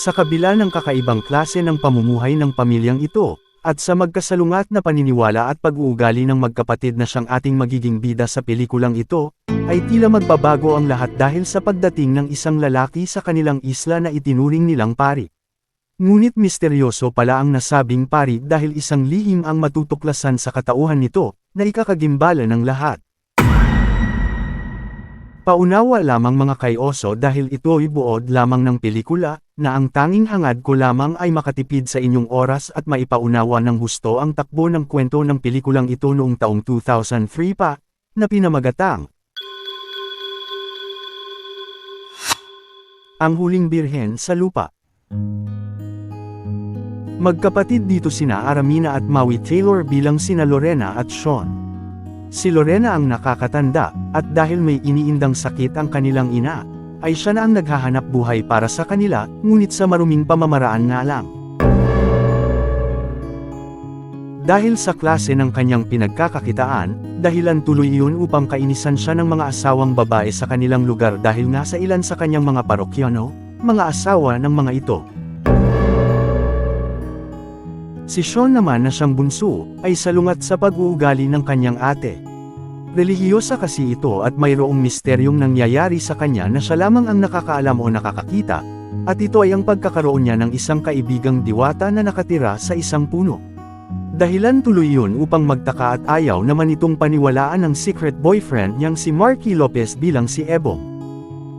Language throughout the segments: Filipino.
Sa kabila ng kakaibang klase ng pamumuhay ng pamilyang ito, at sa magkasalungat na paniniwala at pag-uugali ng magkapatid na siyang ating magiging bida sa pelikulang ito, ay tila magbabago ang lahat dahil sa pagdating ng isang lalaki sa kanilang isla na itinuring nilang pari. Ngunit misteryoso pala ang nasabing pari dahil isang lihim ang matutuklasan sa katauhan nito, na ikakagimbala ng lahat. Paunawa lamang mga kayoso dahil ito'y buod lamang ng pelikula, na ang tanging hangad ko lamang ay makatipid sa inyong oras at maipaunawa ng husto ang takbo ng kwento ng pelikulang ito noong taong 2003 pa, na pinamagatang. Ang Huling Birhen sa Lupa Magkapatid dito sina Aramina at Maui Taylor bilang sina Lorena at Sean. Si Lorena ang nakakatanda, at dahil may iniindang sakit ang kanilang ina, ay siya na ang naghahanap buhay para sa kanila, ngunit sa maruming pamamaraan nga lang. Dahil sa klase ng kanyang pinagkakakitaan, dahilan tuloy iyon upang kainisan siya ng mga asawang babae sa kanilang lugar dahil nga sa ilan sa kanyang mga parokyano, mga asawa ng mga ito. Si Sean naman na siyang bunso, ay salungat sa pag-uugali ng kanyang ate. Relihiyosa kasi ito at mayroong misteryong nangyayari sa kanya na siya lamang ang nakakaalam o nakakakita, at ito ay ang pagkakaroon niya ng isang kaibigang diwata na nakatira sa isang puno. Dahilan tuloy yun upang magtaka at ayaw naman itong paniwalaan ng secret boyfriend niyang si Marky Lopez bilang si Ebong.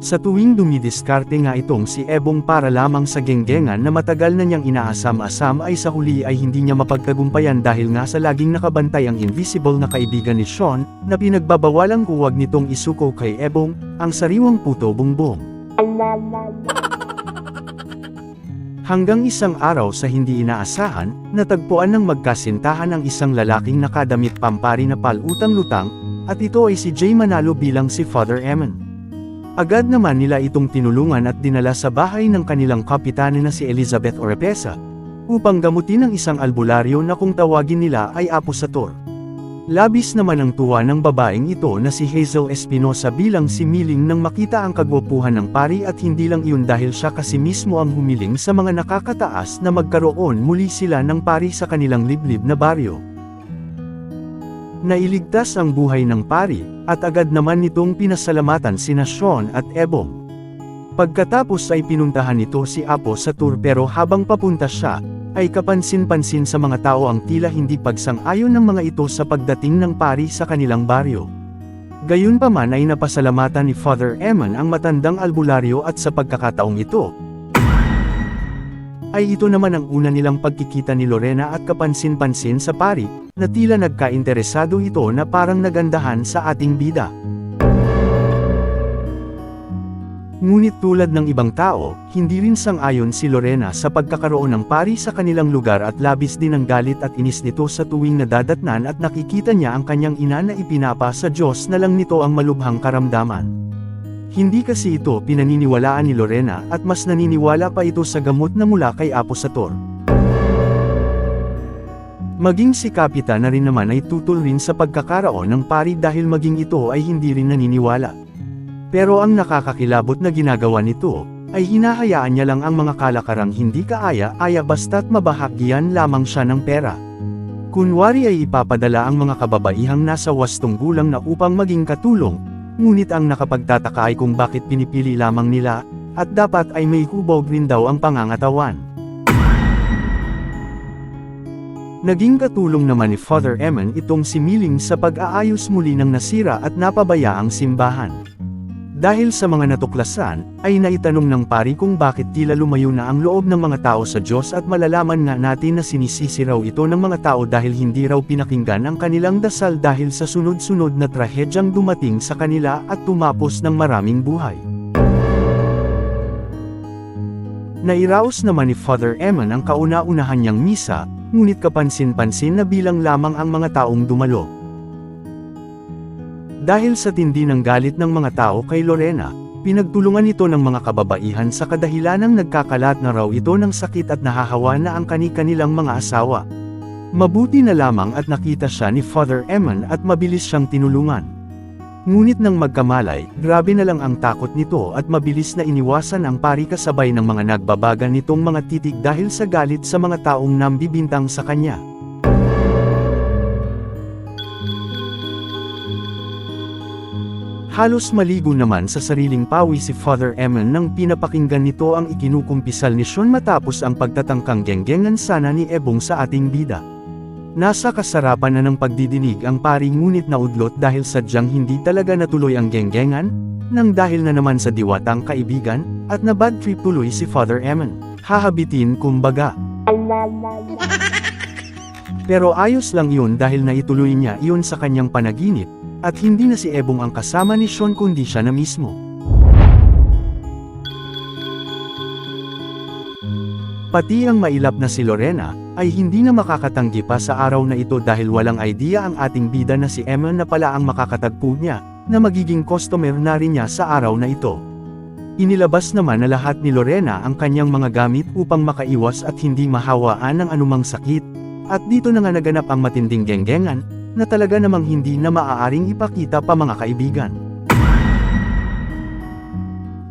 Sa tuwing dumidiskarte nga itong si Ebong para lamang sa genggengan na matagal na niyang inaasam-asam ay sa huli ay hindi niya mapagkagumpayan dahil nga sa laging nakabantay ang invisible na kaibigan ni Sean, na pinagbabawalang huwag nitong isuko kay Ebong, ang sariwang puto bumbong. Hanggang isang araw sa hindi inaasahan, natagpuan ng magkasintahan ang isang lalaking nakadamit pampari na palutang-lutang, at ito ay si Jay Manalo bilang si Father Eamon. Agad naman nila itong tinulungan at dinala sa bahay ng kanilang kapitana na si Elizabeth Orepesa, upang gamutin ang isang albularyo na kung tawagin nila ay apusator. Labis naman ang tuwa ng babaeng ito na si Hazel Espinosa bilang si Miling nang makita ang kagwapuhan ng pari at hindi lang iyon dahil siya kasi mismo ang humiling sa mga nakakataas na magkaroon muli sila ng pari sa kanilang liblib na baryo. Nailigtas ang buhay ng pari, at agad naman nitong pinasalamatan sina Sean at Ebong. Pagkatapos ay pinuntahan nito si Apo sa tour pero habang papunta siya, ay kapansin-pansin sa mga tao ang tila hindi pagsang-ayon ng mga ito sa pagdating ng pari sa kanilang baryo. Gayunpaman ay napasalamatan ni Father Eman ang matandang albularyo at sa pagkakataong ito, ay ito naman ang una nilang pagkikita ni Lorena at kapansin-pansin sa pari, na tila nagkainteresado ito na parang nagandahan sa ating bida. Ngunit tulad ng ibang tao, hindi rin sang-ayon si Lorena sa pagkakaroon ng pari sa kanilang lugar at labis din ang galit at inis nito sa tuwing nadadatnan at nakikita niya ang kanyang ina na ipinapa sa Diyos na lang nito ang malubhang karamdaman. Hindi kasi ito pinaniniwalaan ni Lorena at mas naniniwala pa ito sa gamot na mula kay Apo Sator. Maging si Kapita na rin naman ay tutol rin sa pagkakaroon ng pari dahil maging ito ay hindi rin naniniwala. Pero ang nakakakilabot na ginagawa nito, ay hinahayaan niya lang ang mga kalakarang hindi kaaya-aya basta't mabahagyan lamang siya ng pera. Kunwari ay ipapadala ang mga kababaihang nasa wastong gulang na upang maging katulong, Ngunit ang nakapagtataka ay kung bakit pinipili lamang nila, at dapat ay may hubog rin daw ang pangangatawan. Naging katulong naman ni Father Eman itong si Miling sa pag-aayos muli ng nasira at napabayaang simbahan. Dahil sa mga natuklasan, ay naitanong ng pari kung bakit tila lumayo na ang loob ng mga tao sa Diyos at malalaman nga natin na sinisisi raw ito ng mga tao dahil hindi raw pinakinggan ang kanilang dasal dahil sa sunod-sunod na trahedyang dumating sa kanila at tumapos ng maraming buhay. Nairaos naman ni Father Eman ang kauna-unahan niyang misa, ngunit kapansin-pansin na bilang lamang ang mga taong dumalo. Dahil sa tindi ng galit ng mga tao kay Lorena, pinagtulungan ito ng mga kababaihan sa kadahilanang nagkakalat na raw ito ng sakit at nahahawa na ang kani-kanilang mga asawa. Mabuti na lamang at nakita siya ni Father Eman at mabilis siyang tinulungan. Ngunit nang magkamalay, grabe na lang ang takot nito at mabilis na iniwasan ang pari kasabay ng mga nagbabaga nitong mga titig dahil sa galit sa mga taong nambibintang sa kanya. Halos maligo naman sa sariling pawi si Father Eman nang pinapakinggan nito ang ikinukumpisal ni Sean matapos ang pagtatangkang genggengan sana ni Ebong sa ating bida. Nasa kasarapan na ng pagdidinig ang pari ngunit naudlot dahil sadyang hindi talaga natuloy ang genggengan, nang dahil na naman sa diwatang kaibigan, at na bad trip tuloy si Father Eman. Hahabitin kumbaga. Pero ayos lang yun dahil naituloy niya iyon sa kanyang panaginip, at hindi na si Ebong ang kasama ni Sean kundi siya na mismo. Pati ang mailap na si Lorena, ay hindi na makakatanggi pa sa araw na ito dahil walang idea ang ating bida na si Emma na pala ang makakatagpo niya, na magiging customer na rin niya sa araw na ito. Inilabas naman na lahat ni Lorena ang kanyang mga gamit upang makaiwas at hindi mahawaan ng anumang sakit, at dito na nga naganap ang matinding genggengan, na talaga namang hindi na maaaring ipakita pa mga kaibigan.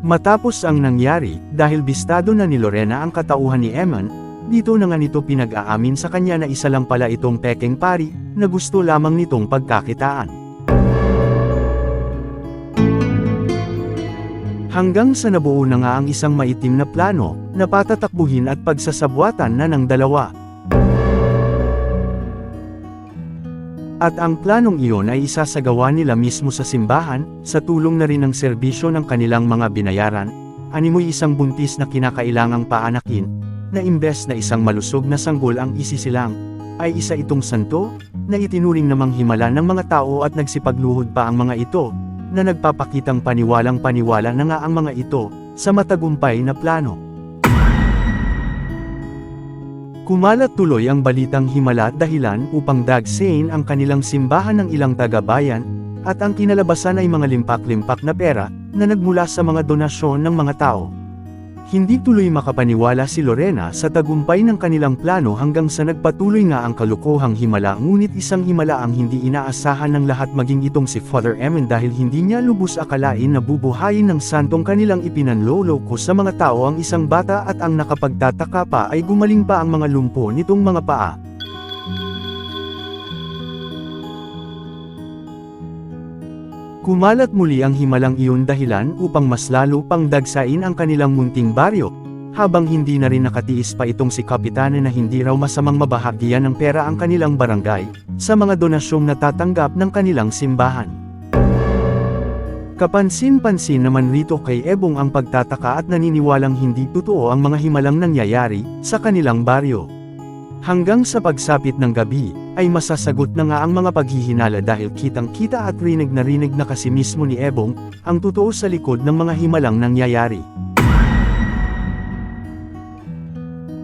Matapos ang nangyari, dahil bistado na ni Lorena ang katauhan ni Eman, dito na nga nito pinag-aamin sa kanya na isa lang pala itong pekeng pari, na gusto lamang nitong pagkakitaan. Hanggang sa nabuo na nga ang isang maitim na plano, na patatakbuhin at pagsasabwatan na ng dalawa. At ang planong iyon ay isasagawa nila mismo sa simbahan, sa tulong na rin ng serbisyo ng kanilang mga binayaran, animoy isang buntis na kinakailangang paanakin, na imbes na isang malusog na sanggol ang isisilang, ay isa itong santo, na itinuring namang himala ng mga tao at nagsipagluhod pa ang mga ito, na nagpapakitang paniwalang paniwala na nga ang mga ito, sa matagumpay na plano. Kumalat tuloy ang balitang himala at dahilan upang dagsain ang kanilang simbahan ng ilang taga-bayan, at ang kinalabasan ay mga limpak-limpak na pera, na nagmula sa mga donasyon ng mga tao. Hindi tuloy makapaniwala si Lorena sa tagumpay ng kanilang plano hanggang sa nagpatuloy nga ang kalukuhang himala ngunit isang himala ang hindi inaasahan ng lahat maging itong si Father Emin dahil hindi niya lubos akalain na bubuhayin ng santong kanilang ipinanloloko sa mga tao ang isang bata at ang nakapagtataka pa ay gumaling pa ang mga lumpo nitong mga paa. Kumalat muli ang himalang iyon dahilan upang mas lalo pang dagsain ang kanilang munting baryo, habang hindi na rin nakatiis pa itong si Kapitana na hindi raw masamang mabahagyan ng pera ang kanilang barangay, sa mga donasyong natatanggap ng kanilang simbahan. Kapansin-pansin naman rito kay Ebong ang pagtataka at naniniwalang hindi totoo ang mga himalang nangyayari, sa kanilang baryo. Hanggang sa pagsapit ng gabi, ay masasagot na nga ang mga paghihinala dahil kitang-kita at rinig na rinig na kasi mismo ni Ebong, ang totoo sa likod ng mga himalang nangyayari.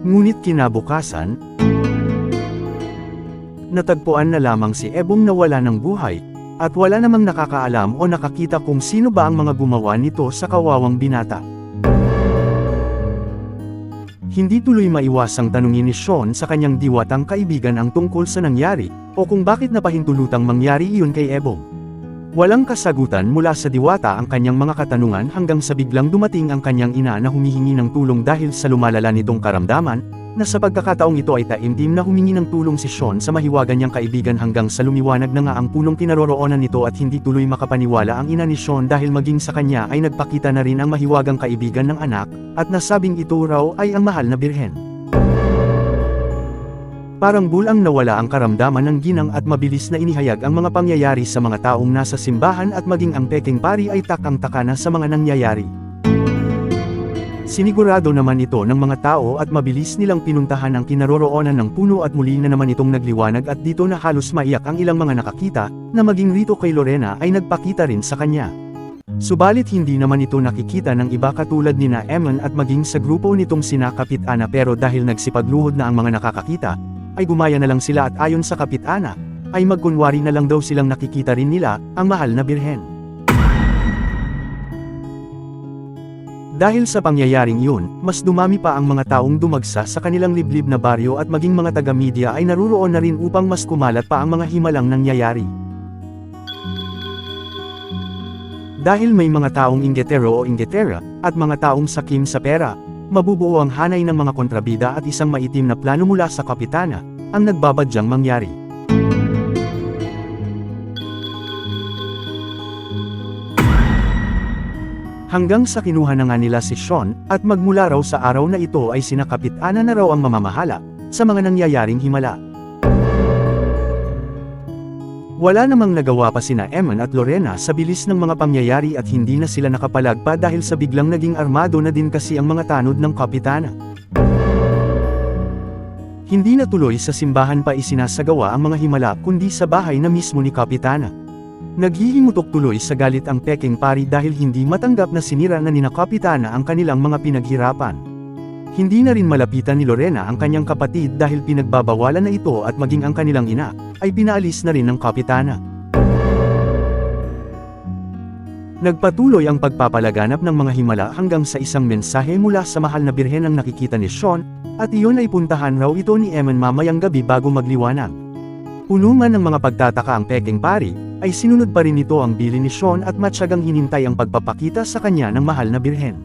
Ngunit kinabukasan, natagpuan na lamang si Ebong na wala ng buhay, at wala namang nakakaalam o nakakita kung sino ba ang mga gumawa nito sa kawawang binata. Hindi tuloy maiwasang tanungin ni Sean sa kanyang diwatang kaibigan ang tungkol sa nangyari, o kung bakit napahintulutang mangyari iyon kay Ebong. Walang kasagutan mula sa diwata ang kanyang mga katanungan hanggang sa biglang dumating ang kanyang ina na humihingi ng tulong dahil sa lumalala nitong karamdaman, na sa pagkakataong ito ay taimtim na humingi ng tulong si Sean sa mahiwagan niyang kaibigan hanggang sa lumiwanag na nga ang punong kinaroroonan nito at hindi tuloy makapaniwala ang ina ni Sean dahil maging sa kanya ay nagpakita na rin ang mahiwagang kaibigan ng anak, at nasabing ito raw ay ang mahal na birhen. Parang bulang nawala ang karamdaman ng ginang at mabilis na inihayag ang mga pangyayari sa mga taong nasa simbahan at maging ang peking pari ay takang-taka na sa mga nangyayari. Sinigurado naman ito ng mga tao at mabilis nilang pinuntahan ang kinaroroonan ng puno at muli na naman itong nagliwanag at dito na halos maiyak ang ilang mga nakakita, na maging rito kay Lorena ay nagpakita rin sa kanya. Subalit hindi naman ito nakikita ng iba katulad ni na Eman at maging sa grupo nitong sina Kapitana pero dahil nagsipagluhod na ang mga nakakakita, ay gumaya na lang sila at ayon sa Kapitana, ay magkunwari na lang daw silang nakikita rin nila, ang mahal na birhen. Dahil sa pangyayaring yun, mas dumami pa ang mga taong dumagsa sa kanilang liblib na baryo at maging mga taga-media ay naruroon na rin upang mas kumalat pa ang mga himalang nangyayari. Dahil may mga taong ingetero o ingetera, at mga taong sakim sa pera, mabubuo ang hanay ng mga kontrabida at isang maitim na plano mula sa kapitana, ang nagbabadyang mangyari. Hanggang sa kinuha na nga nila si Sean, at magmula raw sa araw na ito ay sinakapitana na raw ang mamamahala, sa mga nangyayaring himala. Wala namang nagawa pa sina Eman at Lorena sa bilis ng mga pangyayari at hindi na sila nakapalagpa dahil sa biglang naging armado na din kasi ang mga tanod ng kapitana. Hindi na tuloy sa simbahan pa isinasagawa ang mga himala kundi sa bahay na mismo ni kapitana. Naghihimutok tuloy sa galit ang peking pari dahil hindi matanggap na sinira na nina kapitana ang kanilang mga pinaghirapan. Hindi na rin malapitan ni Lorena ang kanyang kapatid dahil pinagbabawalan na ito at maging ang kanilang ina, ay pinaalis na rin ng kapitana. Nagpatuloy ang pagpapalaganap ng mga himala hanggang sa isang mensahe mula sa mahal na birhen ang nakikita ni Sean, at iyon ay puntahan raw ito ni Eman mamayang gabi bago magliwanag. Puno man ng mga pagtataka ang peking pari, ay sinunod pa rin nito ang bili ni Sean at matyagang hinintay ang pagpapakita sa kanya ng mahal na birhen.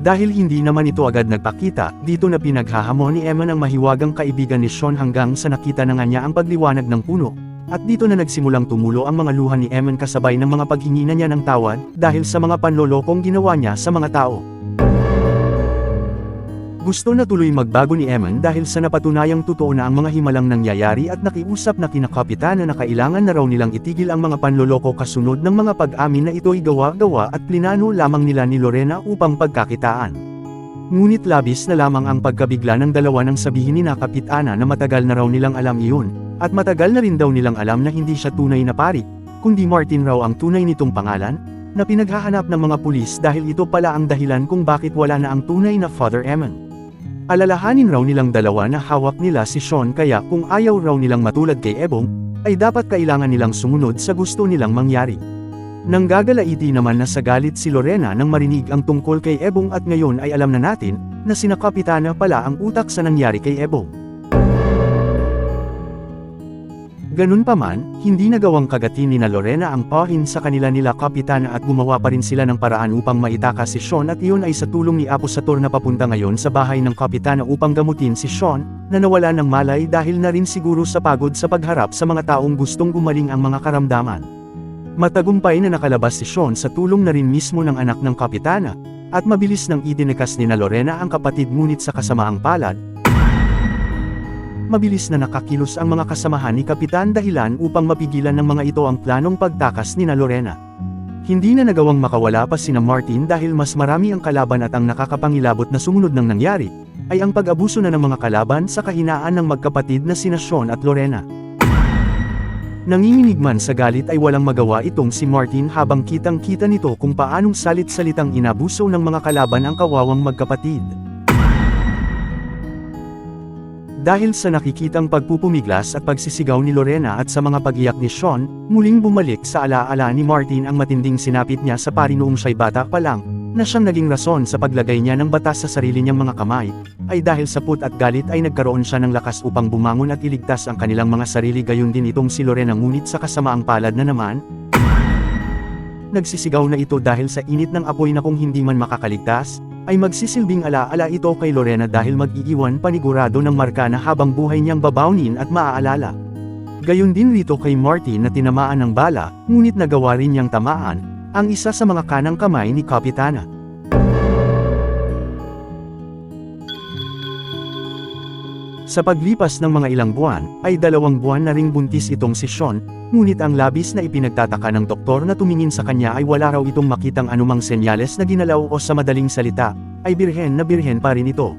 Dahil hindi naman ito agad nagpakita, dito na pinaghahamon ni Emma ang mahiwagang kaibigan ni Sean hanggang sa nakita na nga niya ang pagliwanag ng puno. At dito na nagsimulang tumulo ang mga luha ni Eman kasabay ng mga paghingi na niya ng tawad, dahil sa mga panlolokong ginawa niya sa mga tao. Gusto na tuloy magbago ni Eman dahil sa napatunayang totoo na ang mga himalang nangyayari at nakiusap na kinakapitana na kailangan na raw nilang itigil ang mga panloloko kasunod ng mga pag-amin na ito'y gawa-gawa at plinano lamang nila ni Lorena upang pagkakitaan. Ngunit labis na lamang ang pagkabigla ng dalawa nang sabihin ni Nakapitana na matagal na raw nilang alam iyon, at matagal na rin daw nilang alam na hindi siya tunay na pari, kundi Martin raw ang tunay nitong pangalan, na pinaghahanap ng mga pulis dahil ito pala ang dahilan kung bakit wala na ang tunay na Father Eman. Alalahanin raw nilang dalawa na hawak nila si Sean kaya kung ayaw raw nilang matulad kay Ebong, ay dapat kailangan nilang sumunod sa gusto nilang mangyari. Nang gagalaiti naman na sa galit si Lorena nang marinig ang tungkol kay Ebong at ngayon ay alam na natin, na sina Kapitana pala ang utak sa nangyari kay Ebong. Ganun pa man, hindi nagawang kagatin ni na Lorena ang pahin sa kanila nila kapitana at gumawa pa rin sila ng paraan upang maitakas si Sean at iyon ay sa tulong ni Apo Sator na papunta ngayon sa bahay ng kapitana upang gamutin si Sean, na nawala ng malay dahil na rin siguro sa pagod sa pagharap sa mga taong gustong gumaling ang mga karamdaman. Matagumpay na nakalabas si Sean sa tulong na rin mismo ng anak ng kapitana, at mabilis nang idinikas ni na Lorena ang kapatid ngunit sa kasamaang palad, mabilis na nakakilos ang mga kasamahan ni Kapitan dahilan upang mapigilan ng mga ito ang planong pagtakas ni na Lorena. Hindi na nagawang makawala pa sina Martin dahil mas marami ang kalaban at ang nakakapangilabot na sumunod ng nangyari, ay ang pag-abuso na ng mga kalaban sa kahinaan ng magkapatid na sina Sean at Lorena. Nanginginig man sa galit ay walang magawa itong si Martin habang kitang-kita nito kung paanong salit-salitang inabuso ng mga kalaban ang kawawang magkapatid. Dahil sa nakikitang pagpupumiglas at pagsisigaw ni Lorena at sa mga pagiyak ni Sean, muling bumalik sa alaala ni Martin ang matinding sinapit niya sa pari noong siya'y bata pa lang, na siyang naging rason sa paglagay niya ng batas sa sarili niyang mga kamay, ay dahil sa put at galit ay nagkaroon siya ng lakas upang bumangon at iligtas ang kanilang mga sarili gayon din itong si Lorena ngunit sa kasamaang palad na naman, nagsisigaw na ito dahil sa init ng apoy na kung hindi man makakaligtas, ay magsisilbing alaala ito kay Lorena dahil mag-iiwan panigurado ng marka na habang buhay niyang babaunin at maaalala. Gayon din rito kay Martin na tinamaan ng bala, ngunit nagawa rin niyang tamaan, ang isa sa mga kanang kamay ni Kapitana. Sa paglipas ng mga ilang buwan, ay dalawang buwan na ring buntis itong si Sean, ngunit ang labis na ipinagtataka ng doktor na tumingin sa kanya ay wala raw itong makitang anumang senyales na ginalaw o sa madaling salita, ay birhen na birhen pa rin ito.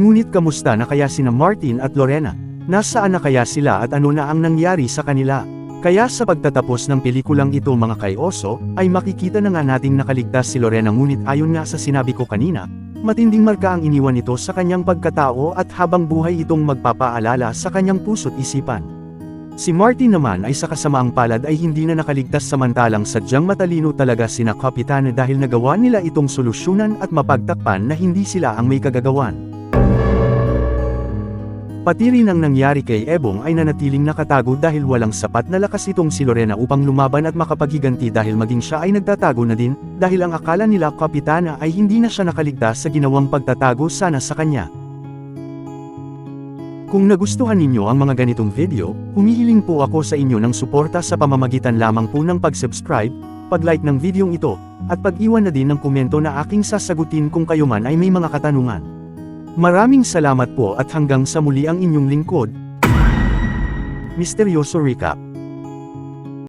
Ngunit kamusta na kaya sina Martin at Lorena? Nasaan na kaya sila at ano na ang nangyari sa kanila? Kaya sa pagtatapos ng pelikulang ito mga kay-oso, ay makikita na nga nating nakaligtas si Lorena ngunit ayon nga sa sinabi ko kanina, Matinding marka ang iniwan nito sa kanyang pagkatao at habang buhay itong magpapaalala sa kanyang puso't isipan. Si Martin naman ay sa kasamaang palad ay hindi na nakaligtas samantalang sadyang matalino talaga sina Kapitana dahil nagawa nila itong solusyonan at mapagtakpan na hindi sila ang may kagagawan. Pati rin ang nangyari kay Ebong ay nanatiling nakatago dahil walang sapat na lakas itong si Lorena upang lumaban at makapaghiganti dahil maging siya ay nagtatago na din, dahil ang akala nila kapitana ay hindi na siya nakaligtas sa ginawang pagtatago sana sa kanya. Kung nagustuhan ninyo ang mga ganitong video, humihiling po ako sa inyo ng suporta sa pamamagitan lamang po ng pag-subscribe, pag-like ng videong ito, at pag-iwan na din ng komento na aking sasagutin kung kayo man ay may mga katanungan. Maraming salamat po at hanggang sa muli ang inyong lingkod. Misteryoso Recap